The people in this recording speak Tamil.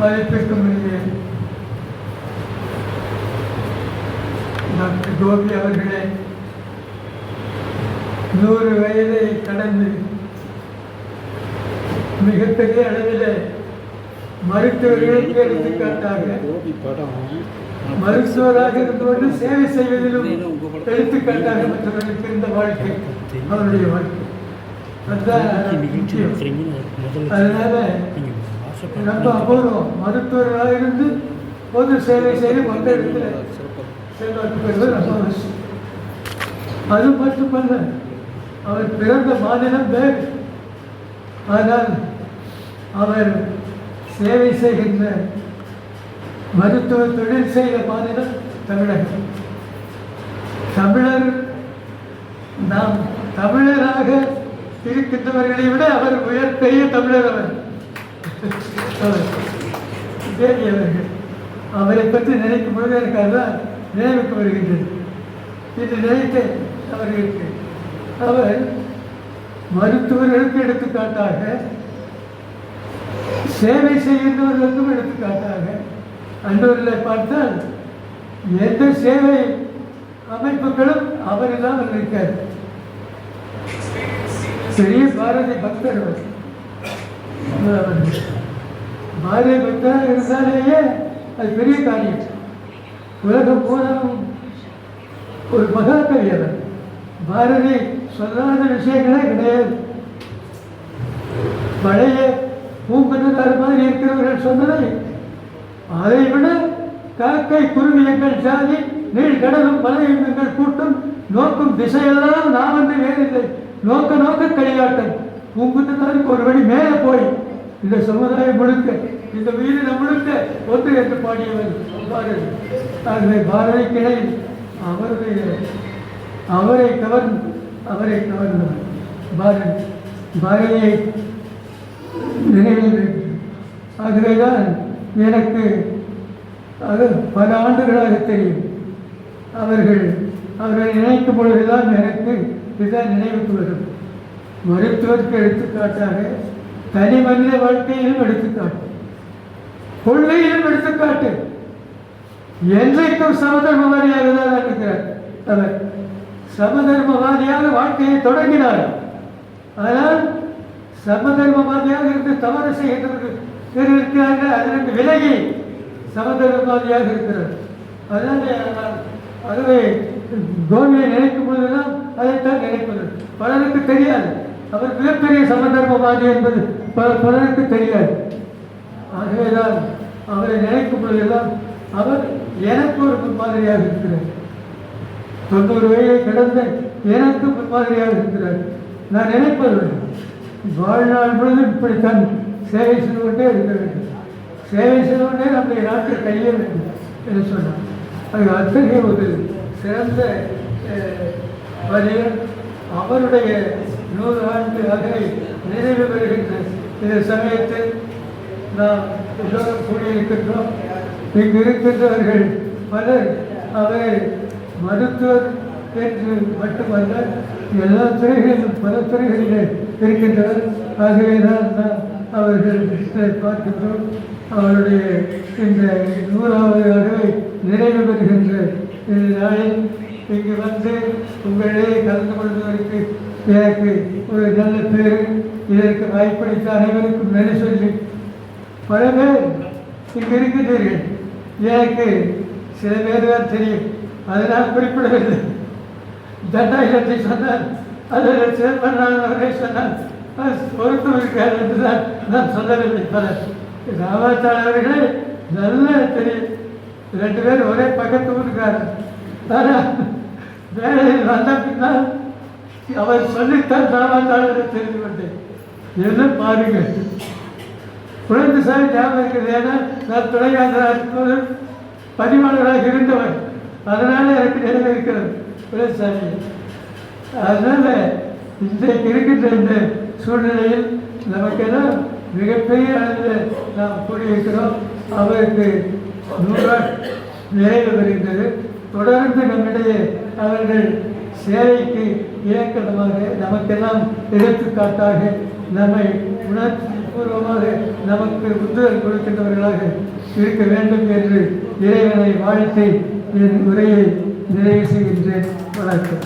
மதிப்பிற்குரிய டாக்டர் கோபி அவர்களே நூறு வயதை கடந்து மிகப்பெரிய அளவில் மருத்துவர்களுக்கு எடுத்துக்காட்டாக மருத்துவராக இருந்தோடு சேவை செய்வதிலும் எடுத்துக்காட்டாக மற்றவர்களுக்கு இருந்த வாழ்க்கை அவருடைய வாழ்க்கை. அதுதான் அதனால ரொம்ப அபூர்வம் மருத்துவராக இருந்து பொது சேவை செய்து மக்களிடத்தில் செல்வாக்கு பெறுவது ரொம்ப அவசியம் அது மட்டுமல்ல அவர் பிறந்த மாநிலம் வேறு. ஆனால் அவர் சேவை செய்கின்ற மருத்துவ தொழில் செய்த மாநிலம் தமிழகம். தமிழர் நாம் தமிழராக இருக்கின்றவர்களை விட அவர் உயர் பெரிய தமிழர் அவர். அவர் தேவி அவர்கள் அவரை பற்றி நினைக்கும் பொழுது எனக்கு அதுதான் நினைவுக்கு வருகின்றது இது நினைத்தேன் அவர்களுக்கு அவர் மருத்துவர்களுக்கு எடுத்துக்காட்டாக சேவை செய்கின்றவர்களுக்கும் எடுத்துக்காட்டாக அன்றவர்களை பார்த்தால் எந்த சேவை அமைப்புகளும் அவர் இல்லாமல் இருக்கார் பெரிய பாரதி பக்தர் அவர். அவர் பக்தராக இருந்தாலேயே அது பெரிய காரியம். உலகம் போனாலும் ஒரு மகா கவியர் பாரதி சொல்லாத விஷயங்களே கிடையாது. பழைய பூங்குன்றதார் மாதிரி இருக்கிறவர்கள் சொன்னதை அதை விட காக்கை குருவி எங்கள் ஜாதி நீள் கடலும் மலையும் எங்கள் கூட்டம் நோக்கும் திசையெல்லாம் நாம் வந்து வேறில்லை. நோக்க நோக்க களியாட்டம். பூங்குன்றதாருக்கு ஒரு வழி மேலே போய் இந்த சமுதாயம் முழுக்க இந்த உயிரினம் முழுக்க ஒன்று என்று பாடியவர் பாரதி ஆகவே பாரதி கிளை அவருடைய அவரை கவர்ந்து அவரை கவர்ந்தவர் பாரதி பாரதியை நினைவில் ஆகவேதான் எனக்கு அது பல ஆண்டுகளாக தெரியும். அவர்கள் அவர்களை நினைக்கும் பொழுதுதான் எனக்கு இதுதான் நினைவுக்கு வரும். மருத்துவருக்கு எடுத்துக்காட்டாக தனி மனித வாழ்க்கையிலும் எடுத்துக்காட்டு. கொள்கையிலும் எடுத்துக்காட்டு. என்றைக்கும் சமதர்மவாதியாக தான் இருக்கிறார். அவர் சமதர்மவாதியாக வாழ்க்கையை தொடங்கினார். ஆனால் சமதர்மவாதியாக இருந்து தவறு செய்கின்றவர்கள் இருக்கிறார்கள். அதிலிருந்து விலகி சமதர்மவாதியாக இருக்கிறார். அதனால நான் அதுவே கோவியை நினைக்கும் பொழுதெல்லாம் அதைத்தான் நினைப்பது. பலருக்கு தெரியாது. அவர் மிகப்பெரிய சமதர்மவாதி என்பது பல- பலருக்கு தெரியாது. ஆகவேதான் அவரை நினைக்கும் பொழுதெல்லாம் அவர் எனக்கு ஒரு முன்மாதிரியாக இருக்கிறார். தொண்ணூறு வயதை கடந்த எனக்கு முன்மாதிரியாக இருக்கிறார். நான் நினைப்பது வாழ்நாள் முழுவதும் இப்படித்தான் சேவை செய்து கொண்டே இருக்க வேண்டும். சேவை செய்து கொண்டே நம்முடைய நாட்டில் கைய வேண்டும் என்று சொன்னார். அது அத்தகைய ஒரு சிறந்த வழியில் அவருடைய நூறு ஆண்டு அகவை நிறைவு பெறுகின்ற இந்த சமயத்தில் நாம் எல்லோரும் கூடியிருக்கின்றோம் இங்கு இருக்கின்றவர்கள் பலர் அவை மருத்துவர் என்று மட்டுமல்ல எல்லா துறைகளிலும் பல துறைகளிலே இருக்கின்றவர் ஆகவே தான் நாம் அவர்கள் பார்க்கின்றோம். அவருடைய இந்த நூறாவது அகவை நிறைவு பெறுகின்ற இந்த நாளில் இங்கு வந்து உங்களே கலந்து கொள்வதற்கு எனக்கு ஒரு நல்ல பேர். இதற்கு வாய்ப்பளித்த அனைவருக்கும் நன்றி சொல்லி பல பேர் இங்கு இருக்கின்றீர்கள். எனக்கு சில பேர் தான் தெரியும். அதனால் குறிப்பிடவில்லை. தண்டாயுதத்தை சொன்னால் அதில் சிறப்பண்ணான் அவரை சொன்னார் பொருத்தம் இருக்காது என்று தான் நான் சொல்லவில்லை. பலர் ராமாச்சாரர்களே நல்லா தெரியும். ரெண்டு பேரும் ஒரே பக்கத்து ஊருக்காரர். ஆனால் வந்த அவர் சொல்லித்தான் ராமாச்சாரரை தெரிந்து கொண்டேன். என்ன பாருங்கள். குழந்தை சாமி ஞாபகம் இருக்குது. ஏன்னா நான் துணையாந்தராக பதிவாளராக இருந்தவர் அதனால் எனக்கு நினைவு இருக்கிறது. குழந்தைசாமி அதனால் இன்றைக்கு இருக்கின்ற இந்த சூழ்நிலையில் நமக்கெல்லாம் மிகப்பெரிய அளவில் நாம் கூடியிருக்கிறோம். அவருக்கு நூறாள் நிறைவு வருகின்றது தொடர்ந்து நம்மிடையே அவர்கள் சேவைக்கு இலக்கணமாக நமக்கெல்லாம் எடுத்துக்காட்டாக நம்மை உணர்ச்சி பூர்வமாக நமக்கு உத்தரவு கொடுக்கின்றவர்களாக இருக்க வேண்டும் என்று இறைவனை வாழ்த்தி என் உரையை நிறைவு செய்கின்றேன். வணக்கம்.